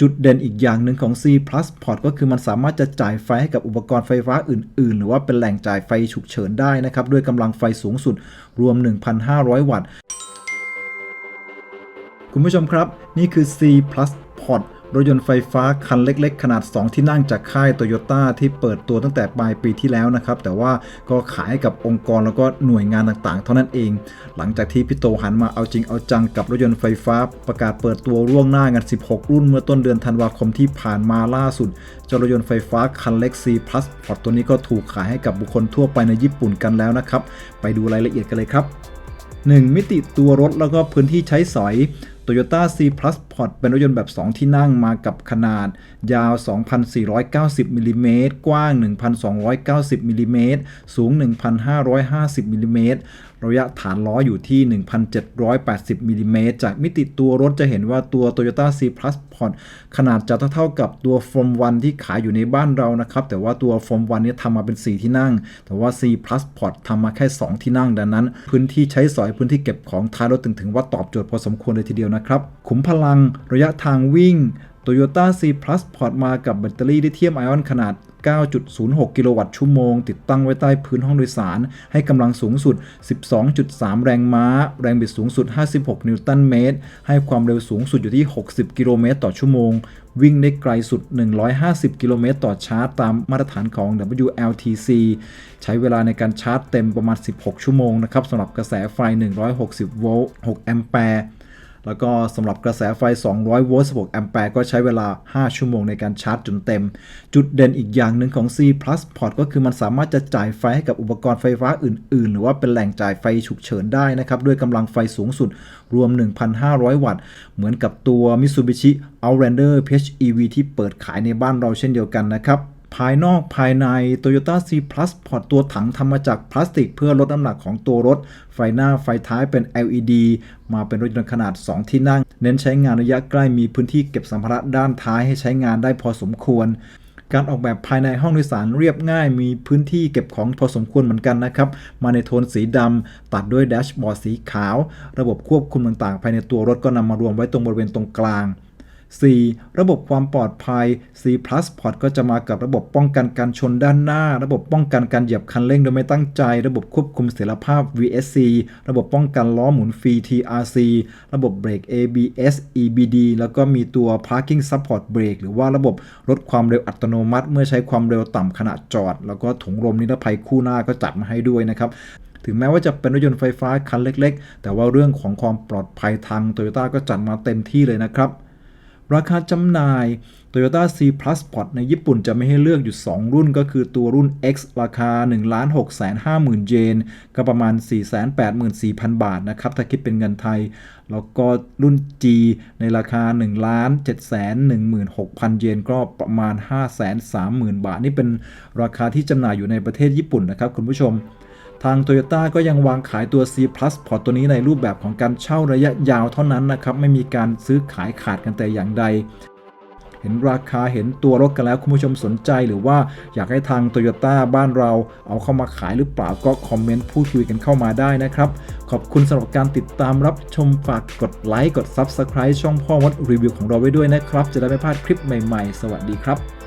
จุดเด่นอีกอย่างหนึ่งของ C Plus Port ก็คือมันสามารถจะจ่ายไฟให้กับอุปกรณ์ไฟฟ้าอื่น ๆ หรือว่าเป็นแหล่งจ่ายไฟฉุกเฉินได้นะครับ ด้วยกำลังไฟสูงสุดรวม 1,500 วัตต์ คุณผู้ชมครับ นี่คือ C Plus Port รถยนต์ไฟฟ้าคันเล็กๆ ขนาด 2 ที่นั่งจากค่ายโตโยต้าที่เปิดตัวตั้งแต่ปลายปีที่แล้วนะครับ แต่ว่าก็ขายให้กับองค์กรแล้วก็หน่วยงานต่างๆ เท่านั้นเอง หลังจากที่พี่โตหันมาเอาจริงเอาจังกับรถยนต์ไฟฟ้า ประกาศเปิดตัวล่วงหน้ากัน 16 รุ่นเมื่อต้นเดือนธันวาคมที่ผ่านมาล่าสุดจรถยนต์ไฟฟ้าคันเล็ก C Plus Port ตัวนี้ก็ถูกขายให้กับบุคคลทั่วไปในญี่ปุ่นกันแล้วนะครับ ไปดูรายละเอียดกันเลยครับ 1. มิติตัวรถแล้วก็พื้นที่ใช้สอย Toyota C Plus Port เป็นรถยนต์แบบ 2 ที่นั่งมากับขนาด ยาว 2,490มิลลิเมตรกว้าง 1,290มิลลิเมตรสูง 1,550มิลลิเมตรระยะฐานล้ออยู่ที่ 1,780มิลลิเมตรจากมิติตัวรถจะเห็นว่าตัว Toyota C Plus Port ขนาดจะเท่ากับตัว Form 1ที่ขายอยู่ในบ้านเรานะครับ แต่ว่าตัว Form 1นี้ทำมาเป็น 4 ที่นั่ง แต่ว่า C Plus Port ทำมาแค่ 2 ที่นั่งดังนั้น พื้นที่ใช้สอยพื้นที่เก็บของท้ายรถถึงถึงว่าตอบโจทย์พอสมควรเลยทีเดียวนะครับ ขุมพลัง ระยะทางวิ่ง Toyota C Plus Port มากับแบตเตอรี่ลิเธียมไอออนขนาด 9.06 กิโลวัตต์ชั่วโมง ติดตั้งไว้ใต้พื้นห้องโดยสาร ให้กำลังสูงสุด 12.3 แรงม้า แรงบิดสูงสุด 56 นิวตันเมตร ให้ความเร็วสูงสุดอยู่ที่ 60 กิโลเมตรต่อชั่วโมง วิ่งได้ไกลสุด 150 กิโลเมตรต่อชาร์จ ตามมาตรฐานของ WLTC ใช้เวลาในการชาร์จเต็มประมาณ 16 ชั่วโมงนะครับสำหรับกระแสไฟ 160 โวลต์ 6 แอมแปร์ แล้วก็สำหรับกระแสไฟ 200 โวลต์16แอมแปร์ก็ใช้เวลา 5 ชั่วโมงในการชาร์จจนเต็ม จุดเด่นอีกอย่างหนึ่งของ C Plus Port ก็คือมันสามารถจะจ่ายไฟให้กับอุปกรณ์ไฟฟ้าอื่น ๆ หรือว่าเป็นแหล่งจ่ายไฟฉุกเฉินได้นะครับ ด้วยกำลังไฟสูงสุดรวม 1,500 วัตต์ เหมือนกับตัว Mitsubishi Outlander PHEV ที่เปิดขายในบ้านเราเช่นเดียวกันนะครับ ภายนอกภายใน Toyota C Plus Port ตัวถังทำมาจากพลาสติกเพื่อลดน้ำหนักของตัวรถ ไฟหน้าไฟท้ายเป็น LED มาเป็นรถยนต์ขนาด 2 ที่นั่ง เน้นใช้งานระยะใกล้มีพื้นที่เก็บสัมภาระด้านท้ายให้ใช้งานได้พอสมควร การออกแบบภายในห้องโดยสารเรียบง่าย มีพื้นที่เก็บของพอสมควรเหมือนกันนะครับ มาในโทนสีดำตัดด้วยแดชบอร์ดสีขาว ระบบควบคุมต่างๆ ภายในตัวรถก็นำมารวมไว้ตรงบริเวณตรงกลาง 4. ระบบความปลอดภัย C+Sport ก็จะมากับระบบป้องกันการชนด้านหน้า ระบบป้องกันการเหยียบคันเร่งโดยไม่ตั้งใจ ระบบควบคุมเสถียรภาพ VSC ระบบป้องกันล้อหมุนฟรี TRC ระบบเบรก ABS EBD แล้วก็มีตัว Parking Support Brake หรือว่าระบบลดความเร็วอัตโนมัติ เมื่อใช้ความเร็วต่ำขณะจอด แล้วก็ถุงลมนิรภัยคู่หน้าก็จัดมาให้ด้วยนะครับถึงแม้ว่าจะเป็นรถยนต์ไฟฟ้าคันเล็ก ๆ แต่ว่าเรื่องของความปลอดภัยทาง Toyota ก็จัดมาเต็มที่เลยนะครับ ราคาจำหน่าย Toyota C Plus Sport ในญี่ปุ่นจะไม่ให้เลือกอยู่ 2 รุ่นก็คือตัวรุ่น X ราคา 1 6 5 0 0 0 0 เยน ก็ประมาณ 484,000 บาทนะครับ ถ้าคิดเป็นเงินไทย แล้วก็รุ่น G ในราคา 1 7 1 6 0 0 0 เยน ก็ประมาณ 530,000 บาท นี่เป็นราคาที่จำหน่ายอยู่ในประเทศญี่ปุ่นนะครับคุณผู้ชม ทาง Toyota ก็ยังวางขายตัว C Plus Port ตัวนี้ในรูปแบบของการเช่าระยะยาวเท่านั้นนะครับ ไม่มีการซื้อขายขาดกันแต่อย่างใด เห็นราคาเห็นตัวรถกันแล้วคุณผู้ชมสนใจหรือว่าอยากให้ทาง Toyota บ้านเราเอาเข้ามาขายหรือเปล่าก็คอมเมนต์พูดคุยกันเข้ามาได้นะครับ ขอบคุณสำหรับการติดตามรับชมฝากกดไลค์กด Subscribe ช่องพ่อวัดรีวิวของเราไว้ด้วยนะครับ จะได้ไม่พลาดคลิปใหม่ ๆ สวัสดีครับ